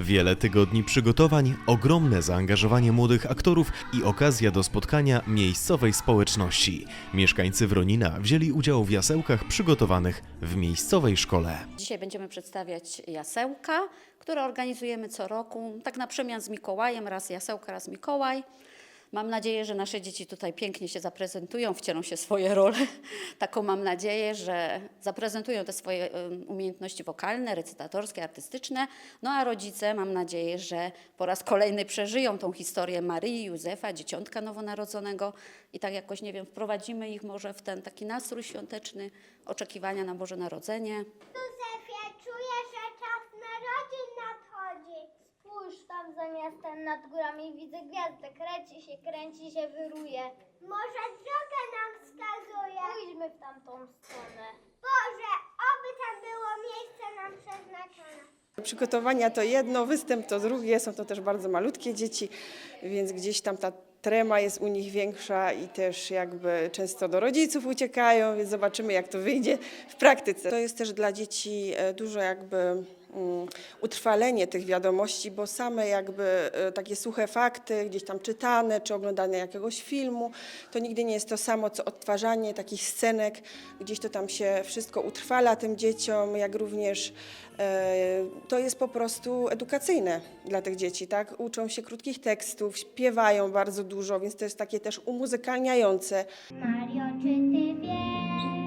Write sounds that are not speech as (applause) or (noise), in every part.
Wiele tygodni przygotowań, ogromne zaangażowanie młodych aktorów i okazja do spotkania miejscowej społeczności. Mieszkańcy Wronina wzięli udział w jasełkach przygotowanych w miejscowej szkole. Dzisiaj będziemy przedstawiać jasełka, które organizujemy co roku, tak na przemian z Mikołajem, raz jasełka, raz Mikołaj. Mam nadzieję, że nasze dzieci tutaj pięknie się zaprezentują, wcielą się swoje role. (laughs) Taką mam nadzieję, że zaprezentują te swoje umiejętności wokalne, recytatorskie, artystyczne. No a rodzice mam nadzieję, że po raz kolejny przeżyją tą historię Maryi, Józefa, dzieciątka nowonarodzonego i tak jakoś, nie wiem, wprowadzimy ich może w ten taki nastrój świąteczny, oczekiwania na Boże Narodzenie. Za miastem nad górami, widzę gwiazdę. Kręci się, kręci się, wyruje. Może drogę nam wskazuje. Pójdźmy w tamtą stronę. Boże, oby tam było miejsce nam przeznaczone. Przygotowania to jedno, występ to drugie, są to też bardzo malutkie dzieci, więc gdzieś tam ta trema jest u nich większa i też jakby często do rodziców uciekają, więc zobaczymy jak to wyjdzie w praktyce. To jest też dla dzieci e, dużo jakby utrwalenie tych wiadomości, bo same jakby e, takie suche fakty, gdzieś tam czytane czy oglądane jakiegoś filmu, to nigdy nie jest to samo, co odtwarzanie takich scenek, gdzieś to tam się wszystko utrwala tym dzieciom, jak również e, to jest po prostu edukacyjne dla tych dzieci, tak? Uczą się krótkich tekstów, śpiewają bardzo dużo, więc to jest takie też umuzykalniające. Mario, czy ty wiesz,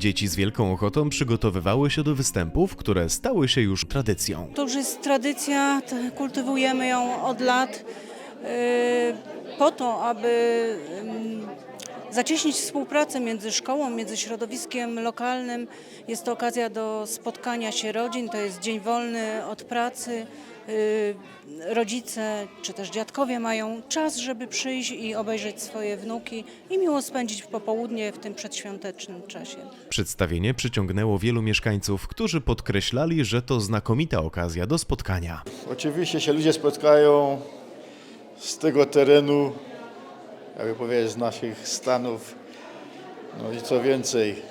Dzieci z wielką ochotą przygotowywały się do występów, które stały się już tradycją. To już jest tradycja, kultywujemy ją od lat yy, po to, aby zacieśnić współpracę między szkołą, między środowiskiem lokalnym. Jest to okazja do spotkania się rodzin, to jest dzień wolny od pracy. Yy, Rodzice czy też dziadkowie mają czas, żeby przyjść i obejrzeć swoje wnuki i miło spędzić popołudnie w tym przedświątecznym czasie. Przedstawienie przyciągnęło wielu mieszkańców, którzy podkreślali, że to znakomita okazja do spotkania. Oczywiście się ludzie spotkają z tego terenu, jakby powiedzieć, z naszych stanów. No i co więcej,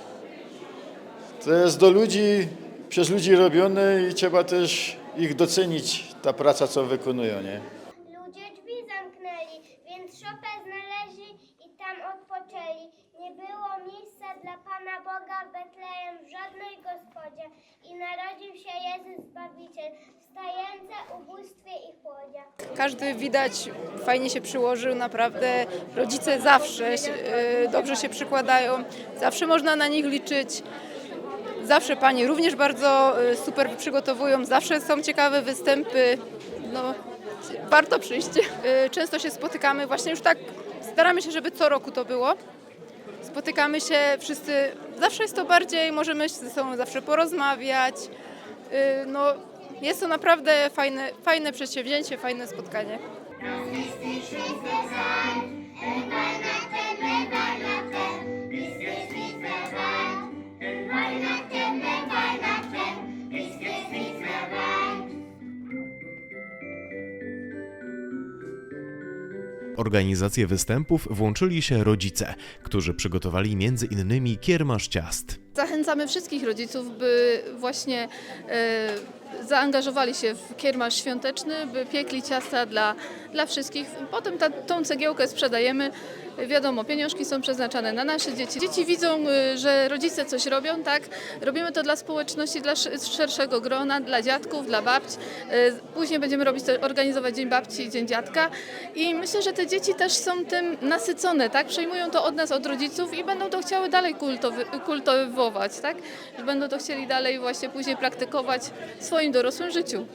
to jest do ludzi, przez ludzi robione i trzeba też ich docenić, ta praca, co wykonują, nie? Ludzie drzwi zamknęli, więc szopę znaleźli i tam odpoczęli. Nie było miejsca dla Pana Boga w Betlejem w żadnej gospodzie i narodził się Jezus Zbawiciel, wstający ubóstwie i chłodzie. Każdy widać fajnie się przyłożył, naprawdę rodzice zawsze e, dobrze się przykładają, zawsze można na nich liczyć. Zawsze panie również bardzo e, super przygotowują, zawsze są ciekawe występy. No, warto przyjść. E, Często się spotykamy, właśnie już tak staramy się, żeby co roku to było. Spotykamy się wszyscy, zawsze jest to bardziej, możemy ze sobą zawsze porozmawiać. Y, No, jest to naprawdę fajne, fajne przedsięwzięcie, fajne spotkanie. Organizację występów włączyli się rodzice, którzy przygotowali między innymi kiermasz ciast. Zachęcamy wszystkich rodziców, by właśnie e, zaangażowali się w kiermasz świąteczny, by piekli ciasta dla, dla wszystkich. Potem ta, tą cegiełkę sprzedajemy. Wiadomo, pieniążki są przeznaczane na nasze dzieci. Dzieci widzą, e, że rodzice coś robią, tak? Robimy to dla społeczności, dla sz- szerszego grona, dla dziadków, dla babci. E, Później będziemy robić to, organizować Dzień Babci i Dzień Dziadka. I myślę, że te dzieci też są tym nasycone, tak? Przejmują to od nas, od rodziców i będą to chciały dalej kultowy, kultywować, tak? Że będą to chcieli dalej właśnie później praktykować w swoim dorosłym życiu.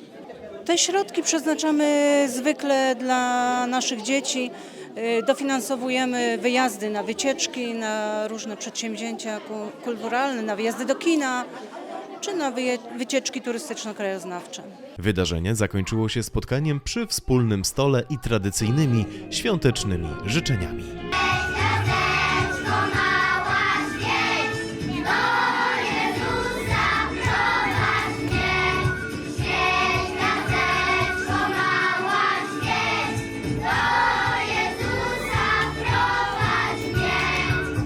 Te środki przeznaczamy zwykle dla naszych dzieci. Y, Dofinansowujemy wyjazdy na wycieczki, na różne przedsięwzięcia ku- kulturalne, na wyjazdy do kina czy na wycieczki turystyczno-krajoznawcze. Wydarzenie zakończyło się spotkaniem przy wspólnym stole i tradycyjnymi świątecznymi życzeniami.